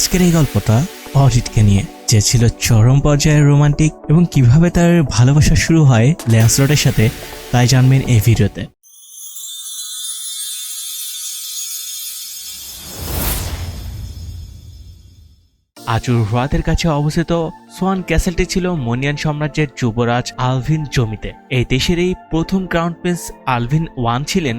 আজকের এই গল্পটা অডিটকে নিয়ে, যে ছিল চরম পর্যায়ের রোমান্টিক এবং কীভাবে তার ভালোবাসা শুরু হয় ল্যান্সলটের সাথে, তাই জানবেন এই ভিডিওতে। আচুর হ্রদের কাছে অবস্থিত সোয়ান ক্যাসেলটি ছিল মনিয়ান সাম্রাজ্যের যুবরাজ আলভিন জমিতে। এই দেশের এই প্রথম ক্রাউন প্রিন্স আলভিন ওয়ান ছিলেন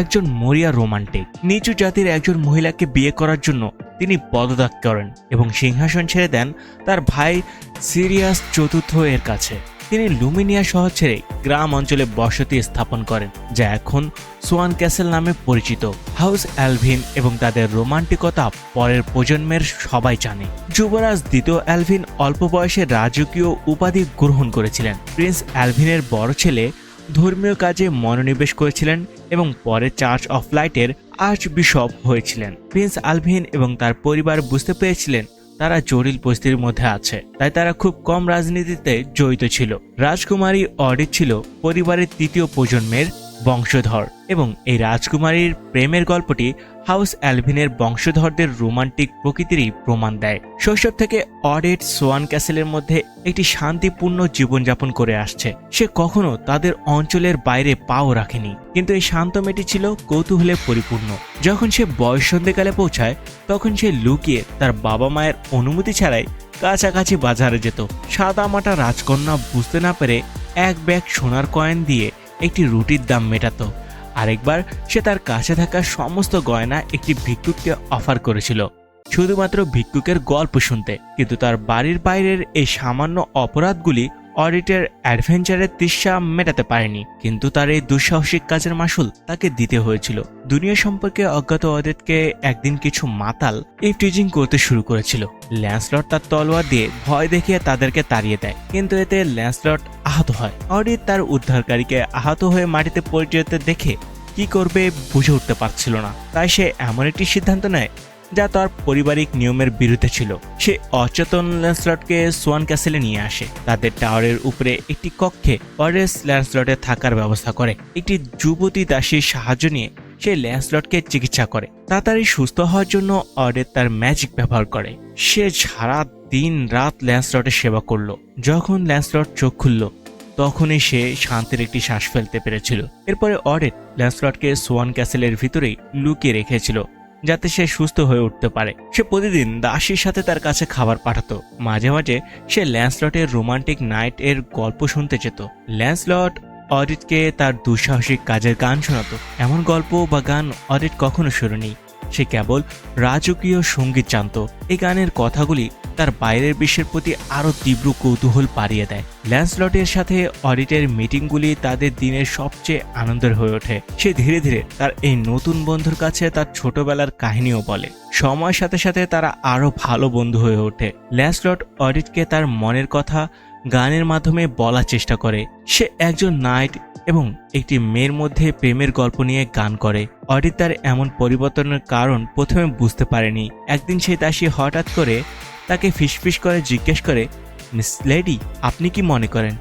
একজন মরিয়া রোমান্টিক। নিচু জাতির একজন মহিলাকে বিয়ে করার জন্য তিনি পদত্যাগ করেন এবং সিংহাসন ছেড়ে দেন তার ভাই সিরিয়াস চতুর্থ এর কাছে। তিনি লুমিনিয়া শহর ছেড়ে গ্রাম অঞ্চলে বসতি স্থাপন করেন, যা এখন সোয়ান ক্যাসেল নামে পরিচিত। হাউস অ্যালভিন এবং তাদের রোমান্টিকতা পরের প্রজন্মের সবাই জানে। যুবরাজ দ্বিতীয় অ্যালভিন অল্প বয়সে রাজকীয় উপাধি গ্রহণ করেছিলেন। প্রিন্স অ্যালভিনের বড় ছেলে ধর্মীয় কাজে মনোনিবেশ করেছিলেন এবং পরে চার্চ অফ লাইটের আর্চ বিশপ হয়েছিলেন। প্রিন্স আলভিন এবং তার পরিবার বুঝতে পেরেছিলেন তারা জটিল পরিস্থিতির মধ্যে আছে, তাই তারা খুব কম রাজনীতিতে জড়িত ছিল। রাজকুমারী অডিট ছিল পরিবারের তৃতীয় প্রজন্মের বংশধর এবং এই রাজকুমারীর প্রেমের গল্পটি হাউস অ্যালভিনের বংশধরদের রোমান্টিক প্রকৃতিরই প্রমাণ দেয়। শৈশব থেকে অডেট সোয়ান ক্যাসেলের মধ্যে একটি শান্তিপূর্ণ জীবনযাপন করে আসছে। সে কখনো তাদের অঞ্চলের বাইরে পাও রাখেনি। কিন্তু এই শান্ত মেয়েটি ছিল কৌতূহলে পরিপূর্ণ। যখন সে বয়স সন্ধ্যেকালে পৌঁছায়, তখন সে লুকিয়ে তার বাবা মায়ের অনুমতি ছাড়াই কাছাকাছি বাজারে যেত। সাদা মাটা রাজকন্যা বুঝতে না পেরে এক ব্যাগ সোনার কয়েন দিয়ে একটি রুটির দাম মেটাতো। আরেকবার সে তার কাছে থাকা সমস্ত গয়না একটি ভিক্ষুককে অফার করেছিল। শুধুমাত্র ভিক্ষুকের গল্প শুনতে, কিন্তু তার বাড়ির বাইরের এই সামান্য অপরাধগুলি অডিটের অ্যাডভেঞ্চারের তৃষ্ণা মেটাতে পারেনি। কিন্তু তার এই দুঃসাহসিক কাজের মাসুল তাকে দিতে হয়েছিল। দুনিয়া সম্পর্কে অজ্ঞাত অডিটকে একদিন কিছু মাতাল ইফটিজিং করতে শুরু করেছিল। ল্যান্সলট তার তলোয়ার দিয়ে ভয় দেখিয়ে তাদেরকে তাড়িয়ে দেয়। কিন্তু এতে ল্যান্সলট আহত হয়। অডিট তার উদ্ধারকারীকে আহত হয়ে মাটিতে পড়ে যেতে দেখে কি করবে বুঝে উঠতে পারছিল না। তাই সে এমন একটি সিদ্ধান্ত নেয় যা তার পারিবারিক নিয়মের বিরুদ্ধে ছিল। সে অচেতন ল্যান্সলটকে সোয়ান ক্যাসেলে নিয়ে আসে। তাদের টাওয়ারের উপরে একটি কক্ষে অরেস ল্যান্সলটের থাকার ব্যবস্থা করে। একটি যুবতী দাসীর সাহায্য নিয়ে সে ল্যান্সলটকে চিকিৎসা করে। তাড়াতাড়ি সুস্থ হওয়ার জন্য অডের তার ম্যাজিক ব্যবহার করে। সে সারা দিন রাত ল্যান্সলটের সেবা করল। যখন ল্যান্সলট চোখ খুলল তখনই সে শান্তির একটি শ্বাস ফেলতে পেরেছিল। এরপরে অডেট ল্যান্সলটকে সোয়ান ক্যাসেলের ভিতরেই লুকিয়ে রেখেছিল, যাতে সে সুস্থ হয়ে উঠতে পারে। সে প্রতিদিন দাসীর সাথে তার কাছে খাবার পাঠাতো। মাঝে মাঝে সে ল্যান্সলটের রোমান্টিক নাইট এর গল্প শুনতে যেত। ল্যান্সলট অডিটকে তার দুঃসাহসিক কাজের গান শোনাতো। এমন গল্প বা গান অডিট কখনো শুরুনি সে কেবল রাজকীয় সংগীত জানত। এই গানের কথাগুলি তার বাইরের বিশ্বের প্রতি আরও তীব্র কৌতূহল বাড়িয়ে দেয়। ল্যান্সলটের সাথে অডিটের মিটিংগুলি তাদের দিনের সবচেয়ে আনন্দের হয়ে ওঠে। সে ধীরে ধীরে তার এই নতুন বন্ধুর কাছে তার ছোটবেলার কাহিনীও বলে। সময়ের সাথে সাথে তারা আরও ভালো বন্ধু হয়ে ওঠে। ল্যান্সলট অডিটকে তার মনের কথা গানের মাধ্যমে বলার চেষ্টা করে। সে একজন নাইট এবং একটি মেয়ের মধ্যে প্রেমের গল্প নিয়ে গান করে। অডিট তার এমন পরিবর্তনের কারণ প্রথমে বুঝতে পারেনি। একদিন সেই দাসী হঠাৎ করে তাকে ফিসফিস করে জিজ্ঞেস করে, মিস লেডি, আপনি কি মনে করেন,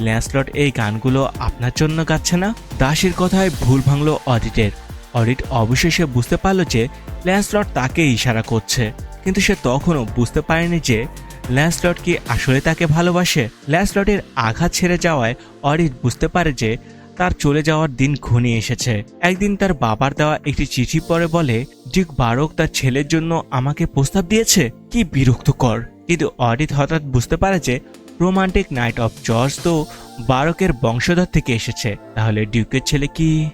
ল্যান্সলট এই গানগুলো আপনার জন্য গাচ্ছে না? দাসীর কথায় ভুল ভাঙল অডিটের। অডিট অবশেষে বুঝতে পারল যে ল্যান্সলট তাকে ইশারা করছে। কিন্তু সে তখনও বুঝতে পারেনি যে ল্যান্সলট কি আসলে তাকে ভালোবাসে। ল্যান্সলটের আঘাত ছেড়ে যাওয়ায় অডিট বুঝতে পারে যে তার চলে যাওয়ার দিন ঘনিয়ে এসেছে। একদিন তার বাবার দেওয়া একটি চিঠি পরে বলে, ডিক বারক তার ছেলের জন্য আমাকে প্রস্তাব দিয়েছে? কি বিরক্তকর। কিন্তু অডিট হঠাৎ বুঝতে পারে যে, রোমান্টিক নাইট অফ জর্জ তো বারকের বংশধর থেকে এসেছে। তাহলে ডিউকের ছেলে কি?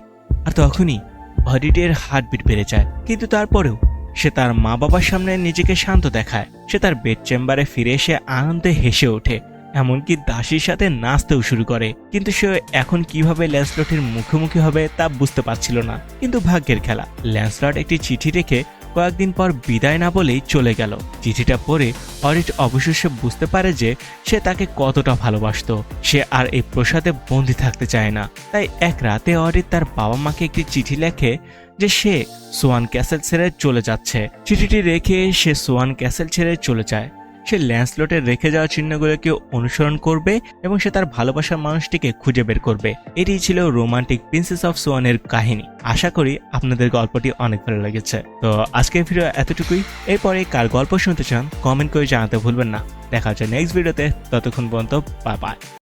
আর তখনই অডিটের হার্টবিট বেড়ে যায়। কিন্তু তারপরেও সে তার মা বাবার সামনে নিজেকে শান্ত দেখায়। সে তার বেড চেম্বারে ফিরে এসে আনন্দে হেসে ওঠে। এমনকি দাসীর সাথে নাচতেও শুরু করে। কিন্তু সে এখন কীভাবে ল্যান্সলটের মুখোমুখি হবে তা বুঝতে পারছিল না। কিন্তু ভাগ্যের খেলা, ল্যান্সলট একটি চিঠি রেখে কয়েকদিন পর বিদায় না বলেই চলে গেল। চিঠিটা পড়ে অরিট অবশেষে বুঝতে পারে যে সে তাকে কতটা ভালোবাসতো। সে আর এই প্রসাদে বন্দি থাকতে চায় না। তাই এক রাতে অরিট তার বাবা মাকে একটি চিঠি লেখে যে সে সোয়ান ক্যাসেল ছেড়ে চলে যাচ্ছে। চিঠিটি রেখে সে সোয়ান ক্যাসেল ছেড়ে চলে যায়। সে ল্যান্সলোটের রেখে যাওয়া চিহ্নগুলোকে অনুসরণ করবে এবং সে তার ভালোবাসার মানুষটিকে খুঁজে বের করবে। এটি ছিল রোমান্টিক প্রিন্সেস অফ সোয়ানের কাহিনী। আশা করি আপনাদের গল্পটি অনেক ভালো লেগেছে। তো আজকের ভিডিও এতটুকুই। এরপরে কার গল্প শুনতে চান কমেন্ট করে জানাতে ভুলবেন না। দেখা হচ্ছে নেক্সট ভিডিওতে ততক্ষণ পর্যন্ত বাই বাই